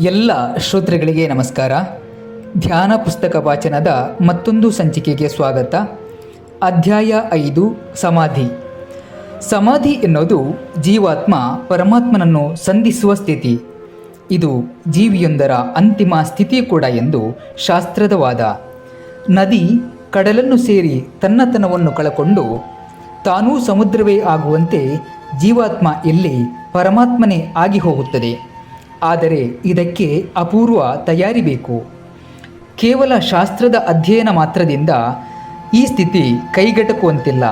ಎಲ್ಲ ಶ್ರೋತೃಗಳಿಗೆ ನಮಸ್ಕಾರ. ಧ್ಯಾನ ಪುಸ್ತಕ ವಾಚನದ ಮತ್ತೊಂದು ಸಂಚಿಕೆಗೆ ಸ್ವಾಗತ. ಅಧ್ಯಾಯ ಐದು, ಸಮಾಧಿ. ಸಮಾಧಿ ಎನ್ನುವುದು ಜೀವಾತ್ಮ ಪರಮಾತ್ಮನನ್ನು ಸಂಧಿಸುವ ಸ್ಥಿತಿ. ಇದು ಜೀವಿಯೊಂದರ ಅಂತಿಮ ಸ್ಥಿತಿ ಕೂಡ ಎಂದು ಶಾಸ್ತ್ರದ ವಾದ ನದಿ ಕಡಲನ್ನು ಸೇರಿ ತನ್ನತನವನ್ನು ಕಳಕೊಂಡು ತಾನೂ ಸಮುದ್ರವೇ ಆಗುವಂತೆ ಜೀವಾತ್ಮ ಇಲ್ಲಿ ಪರಮಾತ್ಮನೇ ಆಗಿ ಹೋಗುತ್ತದೆ. ಆದರೆ ಇದಕ್ಕೆ ಅಪೂರ್ವ ತಯಾರಿ ಬೇಕು. ಕೇವಲ ಶಾಸ್ತ್ರದ ಅಧ್ಯಯನ ಮಾತ್ರದಿಂದ ಈ ಸ್ಥಿತಿ ಕೈಗೆಟಕುವಂತಿಲ್ಲ.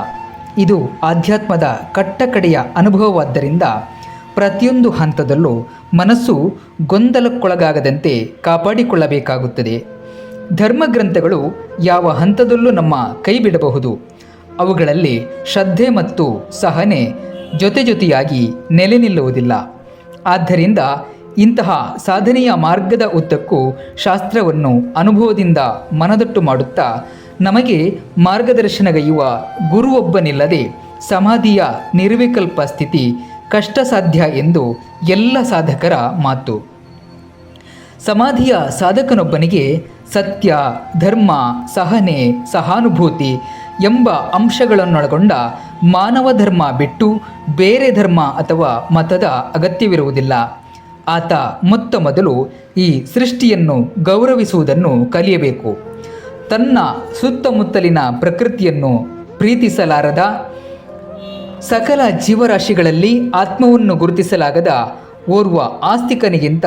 ಇದು ಆಧ್ಯಾತ್ಮದ ಕಟ್ಟಕಡೆಯ ಅನುಭವವಾದ್ದರಿಂದ ಪ್ರತಿಯೊಂದು ಹಂತದಲ್ಲೂ ಮನಸ್ಸು ಗೊಂದಲಕ್ಕೊಳಗಾಗದಂತೆ ಕಾಪಾಡಿಕೊಳ್ಳಬೇಕಾಗುತ್ತದೆ. ಧರ್ಮಗ್ರಂಥಗಳು ಯಾವ ಹಂತದಲ್ಲೂ ನಮ್ಮ ಕೈ ಬಿಡಬಹುದು ಅವುಗಳಲ್ಲಿ ಶ್ರದ್ಧೆ ಮತ್ತು ಸಹನೆ ಜೊತೆ ಜೊತೆಯಾಗಿ ನೆಲೆ ನಿಲ್ಲುವುದಿಲ್ಲ. ಆದ್ದರಿಂದ ಇಂತಹ ಸಾಧನೆಯ ಮಾರ್ಗದ ಉದ್ದಕ್ಕೂ ಶಾಸ್ತ್ರವನ್ನು ಅನುಭವದಿಂದ ಮನದಟ್ಟು ಮಾಡುತ್ತಾ ನಮಗೆ ಮಾರ್ಗದರ್ಶನಗೈಯುವ ಗುರುವೊಬ್ಬನಿಲ್ಲದೆ ಸಮಾಧಿಯ ನಿರ್ವಿಕಲ್ಪ ಸ್ಥಿತಿ ಕಷ್ಟ ಸಾಧ್ಯ ಎಂದು ಎಲ್ಲ ಸಾಧಕರ ಮಾತು. ಸಮಾಧಿಯ ಸಾಧಕನೊಬ್ಬನಿಗೆ ಸತ್ಯ, ಧರ್ಮ, ಸಹನೆ, ಸಹಾನುಭೂತಿ ಎಂಬ ಅಂಶಗಳನ್ನೊಳಗೊಂಡ ಮಾನವ ಧರ್ಮ ಬಿಟ್ಟು ಬೇರೆ ಧರ್ಮ ಅಥವಾ ಮತದ ಅಗತ್ಯವಿರುವುದಿಲ್ಲ. ಆತ ಮೊತ್ತ ಮೊದಲು ಈ ಸೃಷ್ಟಿಯನ್ನು ಗೌರವಿಸುವುದನ್ನು ಕಲಿಯಬೇಕು. ತನ್ನ ಸುತ್ತಮುತ್ತಲಿನ ಪ್ರಕೃತಿಯನ್ನು ಪ್ರೀತಿಸಲಾರದ ಸಕಲ ಜೀವರಾಶಿಗಳಲ್ಲಿ ಆತ್ಮವನ್ನು ಗುರುತಿಸಲಾಗದ ಓರ್ವ ಆಸ್ತಿಕನಿಗಿಂತ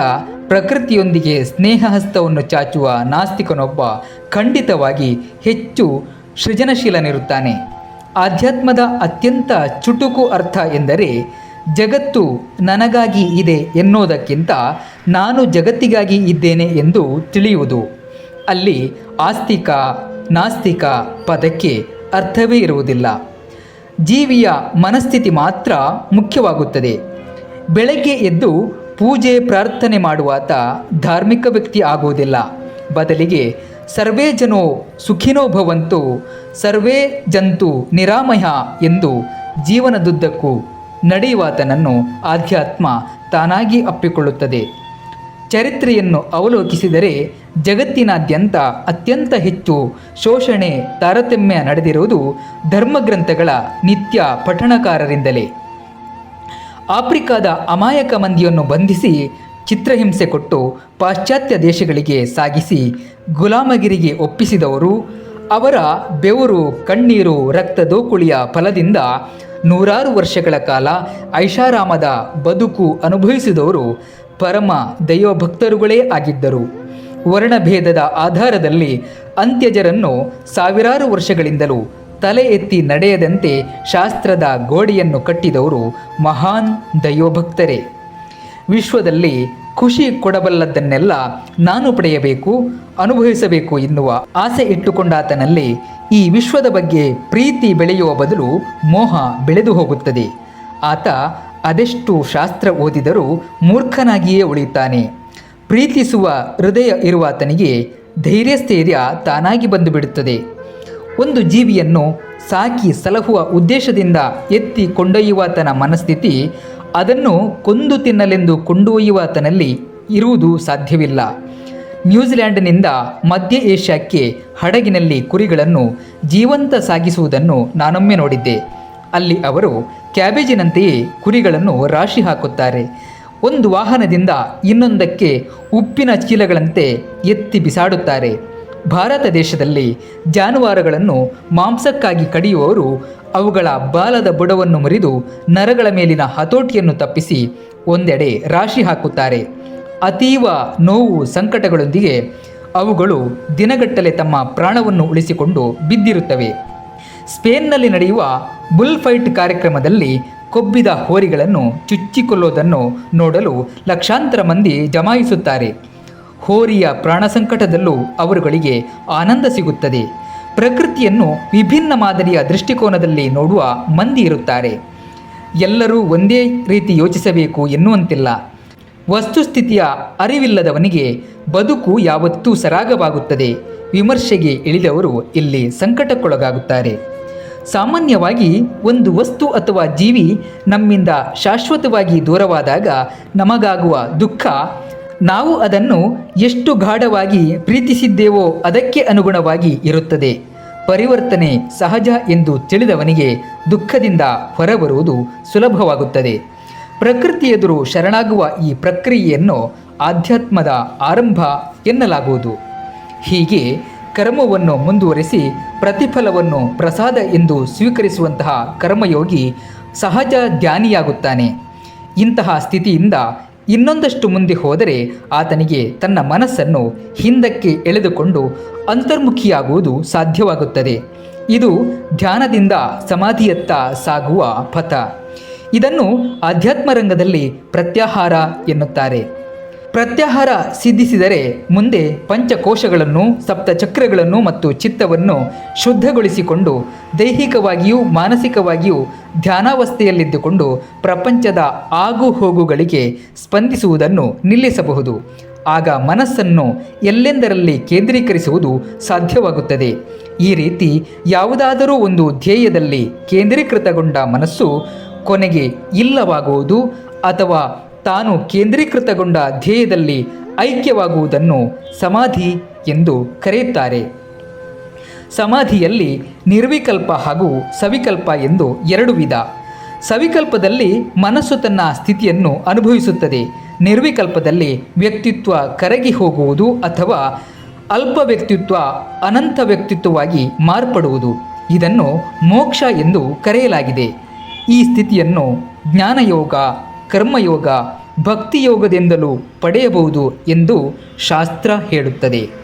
ಪ್ರಕೃತಿಯೊಂದಿಗೆ ಸ್ನೇಹಹಸ್ತವನ್ನು ಚಾಚುವ ನಾಸ್ತಿಕನೊಬ್ಬ ಖಂಡಿತವಾಗಿ ಹೆಚ್ಚು ಸೃಜನಶೀಲನಿರುತ್ತಾನೆ. ಆಧ್ಯಾತ್ಮದ ಅತ್ಯಂತ ಚುಟುಕು ಅರ್ಥ ಎಂದರೆ ಜಗತ್ತು ನನಗಾಗಿ ಇದೆ ಎನ್ನುವುದಕ್ಕಿಂತ ನಾನು ಜಗತ್ತಿಗಾಗಿ ಇದ್ದೇನೆ ಎಂದು ತಿಳಿಯುವುದು. ಅಲ್ಲಿ ಆಸ್ತಿಕ, ನಾಸ್ತಿಕ ಪದಕ್ಕೆ ಅರ್ಥವೇ ಇರುವುದಿಲ್ಲ. ಜೀವಿಯ ಮನಸ್ಥಿತಿ ಮಾತ್ರ ಮುಖ್ಯವಾಗುತ್ತದೆ. ಬೆಳಗ್ಗೆ ಎದ್ದು ಪೂಜೆ, ಪ್ರಾರ್ಥನೆ ಮಾಡುವಾತ ಧಾರ್ಮಿಕ ವ್ಯಕ್ತಿ ಆಗುವುದಿಲ್ಲ. ಬದಲಿಗೆ ಸರ್ವೇ ಜನೋ ಸುಖಿನೋ ಭವಂತು, ಸರ್ವೇ ಜಂತು ನಿರಾಮಯ ಎಂದು ಜೀವನದುದ್ದಕ್ಕೂ ನಡೆಯುವಾತನನ್ನು ಆಧ್ಯಾತ್ಮ ತಾನಾಗಿ ಅಪ್ಪಿಕೊಳ್ಳುತ್ತದೆ. ಚರಿತ್ರೆಯನ್ನು ಅವಲೋಕಿಸಿದರೆ ಜಗತ್ತಿನಾದ್ಯಂತ ಅತ್ಯಂತ ಹೆಚ್ಚು ಶೋಷಣೆ, ತಾರತಮ್ಯ ನಡೆದಿರುವುದು ಧರ್ಮಗ್ರಂಥಗಳ ನಿತ್ಯ ಪಠಣಕಾರರಿಂದಲೇ. ಆಫ್ರಿಕಾದ ಅಮಾಯಕ ಮಂದಿಯನ್ನು ಬಂಧಿಸಿ ಚಿತ್ರಹಿಂಸೆ ಕೊಟ್ಟು ಪಾಶ್ಚಾತ್ಯ ದೇಶಗಳಿಗೆ ಸಾಗಿಸಿ ಗುಲಾಮಗಿರಿಗೆ ಒಪ್ಪಿಸಿದವರು ಅವರ ಬೆವರು, ಕಣ್ಣೀರು, ರಕ್ತದೋಕುಳಿಯ ಫಲದಿಂದ ನೂರಾರು ವರ್ಷಗಳ ಕಾಲ ಐಷಾರಾಮದ ಬದುಕು ಅನುಭವಿಸಿದವರು ಪರಮ ದೈವಭಕ್ತರುಗಳೇ ಆಗಿದ್ದರು. ವರ್ಣಭೇದದ ಆಧಾರದಲ್ಲಿ ಅಂತ್ಯಜರನ್ನು ಸಾವಿರಾರು ವರ್ಷಗಳಿಂದಲೂ ತಲೆ ಎತ್ತಿ ನಡೆಯದಂತೆ ಶಾಸ್ತ್ರದ ಗೋಡೆಯನ್ನು ಕಟ್ಟಿದವರು ಮಹಾನ್ ದೈವಭಕ್ತರೇ. ವಿಶ್ವದಲ್ಲಿ ಖುಷಿ ಕೊಡಬಲ್ಲದನ್ನೆಲ್ಲ ನಾನು ಪಡೆಯಬೇಕು, ಅನುಭವಿಸಬೇಕು ಎನ್ನುವ ಆಸೆ ಇಟ್ಟುಕೊಂಡಾತನಲ್ಲಿ ಈ ವಿಶ್ವದ ಬಗ್ಗೆ ಪ್ರೀತಿ ಬೆಳೆಯುವ ಬದಲು ಮೋಹ ಬೆಳೆದು ಹೋಗುತ್ತದೆ. ಆತ ಅದೆಷ್ಟು ಶಾಸ್ತ್ರ ಓದಿದರೂ ಮೂರ್ಖನಾಗಿಯೇ ಉಳಿಯುತ್ತಾನೆ. ಪ್ರೀತಿಸುವ ಹೃದಯ ಇರುವಾತನಿಗೆ ಧೈರ್ಯಸ್ಥೈರ್ಯ ತಾನಾಗಿ ಬಂದು ಬಿಡುತ್ತದೆ ಒಂದು ಜೀವಿಯನ್ನು ಸಾಕಿ ಸಲಹುವ ಉದ್ದೇಶದಿಂದ ಎತ್ತಿ ಕೊಂಡೊಯ್ಯುವಾತನ ಮನಸ್ಥಿತಿ ಅದನ್ನು ಕೊಂದು ತಿನ್ನಲೆಂದು ಕೊಂಡೊಯ್ಯುವಾತನಲ್ಲಿ ಇರುವುದು ಸಾಧ್ಯವಿಲ್ಲ. ನ್ಯೂಜಿಲ್ಯಾಂಡ್ನಿಂದ ಮಧ್ಯ ಏಷ್ಯಾಕ್ಕೆ ಹಡಗಿನಲ್ಲಿ ಕುರಿಗಳನ್ನು ಜೀವಂತ ಸಾಗಿಸುವುದನ್ನು ನಾನೊಮ್ಮೆ ನೋಡಿದ್ದೆ. ಅಲ್ಲಿ ಅವರು ಕ್ಯಾಬೇಜಿನಂತೆಯೇ ಕುರಿಗಳನ್ನು ರಾಶಿ ಹಾಕುತ್ತಾರೆ. ಒಂದು ವಾಹನದಿಂದ ಇನ್ನೊಂದಕ್ಕೆ ಉಪ್ಪಿನ ಚೀಲಗಳಂತೆ ಎತ್ತಿ ಬಿಸಾಡುತ್ತಾರೆ. ಭಾರತ ದೇಶದಲ್ಲಿ ಜಾನುವಾರುಗಳನ್ನು ಮಾಂಸಕ್ಕಾಗಿ ಕಡಿಯುವವರು ಅವುಗಳ ಬಾಲದ ಬುಡವನ್ನು ಮುರಿದು ನರಗಳ ಮೇಲಿನ ಹತೋಟಿಯನ್ನು ತಪ್ಪಿಸಿ ಒಂದೆಡೆ ರಾಶಿ ಹಾಕುತ್ತಾರೆ. ಅತೀವ ನೋವು ಸಂಕಟಗಳೊಂದಿಗೆ ಅವುಗಳು ದಿನಗಟ್ಟಲೆ ತಮ್ಮ ಪ್ರಾಣವನ್ನು ಉಳಿಸಿಕೊಂಡು ಬಿದ್ದಿರುತ್ತವೆ. ಸ್ಪೇನ್ನಲ್ಲಿ ನಡೆಯುವ ಬುಲ್ ಫೈಟ್ ಕಾರ್ಯಕ್ರಮದಲ್ಲಿ ಕೊಬ್ಬಿದ ಹೋರಿಗಳನ್ನು ಚುಚ್ಚಿಕೊಳ್ಳೋದನ್ನು ನೋಡಲು ಲಕ್ಷಾಂತರ ಮಂದಿ ಜಮಾಯಿಸುತ್ತಾರೆ. ಹೋರಿಯ ಪ್ರಾಣ ಸಂಕಟದಲ್ಲೂ ಅವರುಗಳಿಗೆ ಆನಂದ ಸಿಗುತ್ತದೆ. ಪ್ರಕೃತಿಯನ್ನು ವಿಭಿನ್ನ ಮಾದರಿಯ ದೃಷ್ಟಿಕೋನದಲ್ಲಿ ನೋಡುವ ಮಂದಿ ಇರುತ್ತಾರೆ. ಎಲ್ಲರೂ ಒಂದೇ ರೀತಿ ಯೋಚಿಸಬೇಕು ಎನ್ನುವಂತಿಲ್ಲ. ವಸ್ತುಸ್ಥಿತಿಯ ಅರಿವಿಲ್ಲದವನಿಗೆ ಬದುಕು ಯಾವತ್ತೂ ಸರಾಗವಾಗುತ್ತದೆ. ವಿಮರ್ಶೆಗೆ ಇಳಿದವರು ಇಲ್ಲಿ ಸಂಕಟಕ್ಕೊಳಗಾಗುತ್ತಾರೆ. ಸಾಮಾನ್ಯವಾಗಿ ಒಂದು ವಸ್ತು ಅಥವಾ ಜೀವಿ ನಮ್ಮಿಂದ ಶಾಶ್ವತವಾಗಿ ದೂರವಾದಾಗ ನಮಗಾಗುವ ದುಃಖ, ನಾವು ಅದನ್ನು ಎಷ್ಟು ಗಾಢವಾಗಿ ಪ್ರೀತಿಸಿದ್ದೇವೋ ಅದಕ್ಕೆ ಅನುಗುಣವಾಗಿ ಇರುತ್ತದೆ. ಪರಿವರ್ತನೆ ಸಹಜ ಎಂದು ತಿಳಿದವನಿಗೆ ದುಃಖದಿಂದ ಹೊರಬರುವುದು ಸುಲಭವಾಗುತ್ತದೆ. ಪ್ರಕೃತಿ ಎದುರು ಶರಣಾಗುವ ಈ ಪ್ರಕ್ರಿಯೆಯನ್ನು ಆಧ್ಯಾತ್ಮದ ಆರಂಭ ಎನ್ನಲಾಗುವುದು. ಹೀಗೆ ಕರ್ಮವನ್ನು ಮುಂದುವರೆಸಿ ಪ್ರತಿಫಲವನ್ನು ಪ್ರಸಾದ ಎಂದು ಸ್ವೀಕರಿಸುವಂತಹ ಕರ್ಮಯೋಗಿ ಸಹಜ ಧ್ಯಾನಿಯಾಗುತ್ತಾನೆ ಇಂತಹ ಸ್ಥಿತಿಯಿಂದ ಇನ್ನೊಂದಷ್ಟು ಮುಂದೆ ಹೋದರೆ ಆತನಿಗೆ ತನ್ನ ಮನಸ್ಸನ್ನು ಹಿಂದಕ್ಕೆ ಎಳೆದುಕೊಂಡು ಅಂತರ್ಮುಖಿಯಾಗುವುದು ಸಾಧ್ಯವಾಗುತ್ತದೆ. ಇದು ಧ್ಯಾನದಿಂದ ಸಮಾಧಿಯತ್ತ ಸಾಗುವ ಪಥ. ಇದನ್ನು ಆಧ್ಯಾತ್ಮ ರಂಗದಲ್ಲಿ ಪ್ರತ್ಯಾಹಾರ ಎನ್ನುತ್ತಾರೆ. ಪ್ರತ್ಯಾಹಾರ ಸಿದ್ಧಿಸಿದರೆ ಮುಂದೆ ಪಂಚಕೋಶಗಳನ್ನು, ಸಪ್ತಚಕ್ರಗಳನ್ನು ಮತ್ತು ಚಿತ್ತವನ್ನು ಶುದ್ಧಗೊಳಿಸಿಕೊಂಡು ದೈಹಿಕವಾಗಿಯೂ ಮಾನಸಿಕವಾಗಿಯೂ ಧ್ಯಾನಾವಸ್ಥೆಯಲ್ಲಿದ್ದುಕೊಂಡು ಪ್ರಪಂಚದ ಆಗು ಹೋಗುಗಳಿಗೆ ಸ್ಪಂದಿಸುವುದನ್ನು ನಿಲ್ಲಿಸಬಹುದು. ಆಗ ಮನಸ್ಸನ್ನು ಎಲ್ಲೆಂದರಲ್ಲಿ ಕೇಂದ್ರೀಕರಿಸುವುದು ಸಾಧ್ಯವಾಗುತ್ತದೆ. ಈ ರೀತಿ ಯಾವುದಾದರೂ ಒಂದು ಧ್ಯೇಯದಲ್ಲಿ ಕೇಂದ್ರೀಕೃತಗೊಂಡ ಮನಸ್ಸು ಕೊನೆಗೆ ಇಲ್ಲವಾಗುವುದು ಅಥವಾ ತಾನು ಕೇಂದ್ರೀಕೃತಗೊಂಡ ಧ್ಯೇಯದಲ್ಲಿ ಐಕ್ಯವಾಗುವುದನ್ನು ಸಮಾಧಿ ಎಂದು ಕರೆಯುತ್ತಾರೆ. ಸಮಾಧಿಯಲ್ಲಿ ನಿರ್ವಿಕಲ್ಪ ಹಾಗೂ ಸವಿಕಲ್ಪ ಎಂದು ಎರಡು ವಿಧ. ಸವಿಕಲ್ಪದಲ್ಲಿ ಮನಸ್ಸು ತನ್ನ ಸ್ಥಿತಿಯನ್ನು ಅನುಭವಿಸುತ್ತದೆ. ನಿರ್ವಿಕಲ್ಪದಲ್ಲಿ ವ್ಯಕ್ತಿತ್ವ ಕರಗಿ ಹೋಗುವುದು ಅಥವಾ ಅಲ್ಪ ವ್ಯಕ್ತಿತ್ವ ಅನಂತ ವ್ಯಕ್ತಿತ್ವವಾಗಿ ಮಾರ್ಪಡುವುದು. ಇದನ್ನು ಮೋಕ್ಷ ಎಂದು ಕರೆಯಲಾಗಿದೆ. ಈ ಸ್ಥಿತಿಯನ್ನು ಜ್ಞಾನಯೋಗ ಕರ್ಮಯೋಗ ಭಕ್ತಿಯೋಗದಿಂದಲೂ ಪಡೆಯಬಹುದು ಎಂದು ಶಾಸ್ತ್ರ ಹೇಳುತ್ತದೆ.